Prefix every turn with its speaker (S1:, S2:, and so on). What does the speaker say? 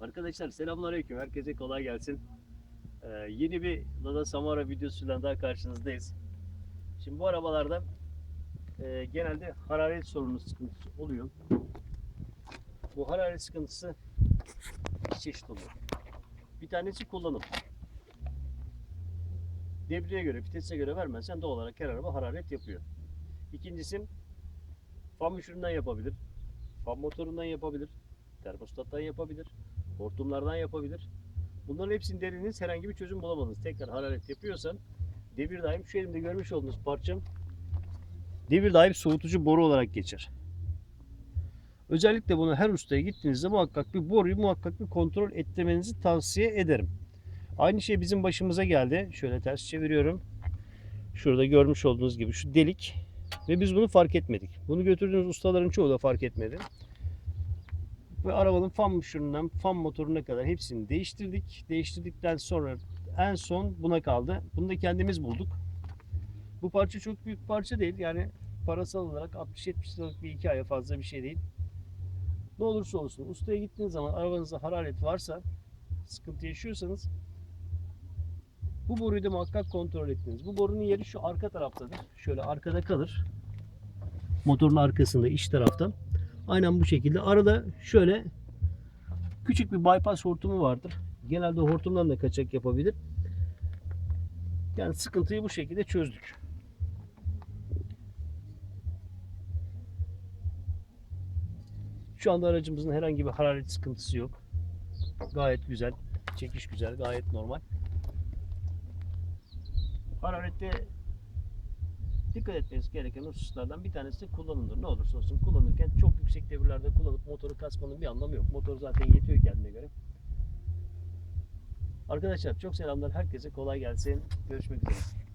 S1: Arkadaşlar selamünaleyküm. Herkese kolay gelsin. Ee, yeni bir Lada Samara videosuyla daha karşınızdayız. Şimdi bu arabalarda e, genelde hararet sorunu sıkıntısı oluyor. Bu hararet sıkıntısı iki çeşit oluyor. Bir tanesi kullanım. Debriyaya göre, vitese göre vermezsen doğal olarak her araba hararet yapıyor. İkincisi fan müşüründen yapabilir. Fan motorundan yapabilir. Termostattan yapabilir. Hortumlardan yapabilir. Bunların hepsini denediniz herhangi bir çözüm bulamadınız. Tekrar hararet yapıyorsan devir daim şu elimde görmüş olduğunuz parçam devir daim soğutucu boru olarak geçer. Özellikle bunu her ustaya gittiğinizde muhakkak bir boruyu muhakkak bir kontrol ettirmenizi tavsiye ederim. Aynı şey bizim başımıza geldi. Şöyle ters çeviriyorum. Şurada görmüş olduğunuz gibi şu delik ve biz bunu fark etmedik. Bunu götürdüğünüz ustaların çoğu da fark etmedi. Ve arabanın fan müşüründen fan motoruna kadar hepsini değiştirdik. Değiştirdikten sonra en son buna kaldı. Bunu da kendimiz bulduk. Bu parça çok büyük parça değil. Yani parasal olarak 60-70 liralık bir hikaye fazla bir şey değil. Ne olursa olsun ustaya gittiğiniz zaman arabanızda hararet varsa sıkıntı yaşıyorsanız bu boruyu da muhakkak kontrol ettiniz. Bu borunun yeri şu arka taraftadır. Şöyle arkada kalır. Motorun arkasında iç taraftan. Aynen bu şekilde. Arada şöyle küçük bir bypass hortumu vardır. Genelde hortumdan da kaçak yapabilir. Yani sıkıntıyı bu şekilde çözdük. Şu anda aracımızın herhangi bir hararet sıkıntısı yok. Gayet güzel. Çekiş güzel. Gayet normal. Hararette dikkat etmeniz gereken hususlardan bir tanesi de kullanımdır. Ne olursa olsun kullanırken çok yüksek devirlerde kullanıp motoru kasmanın bir anlamı yok. Motor zaten yetiyor kendine göre. Arkadaşlar çok selamlar. Herkese kolay gelsin. Görüşmek üzere.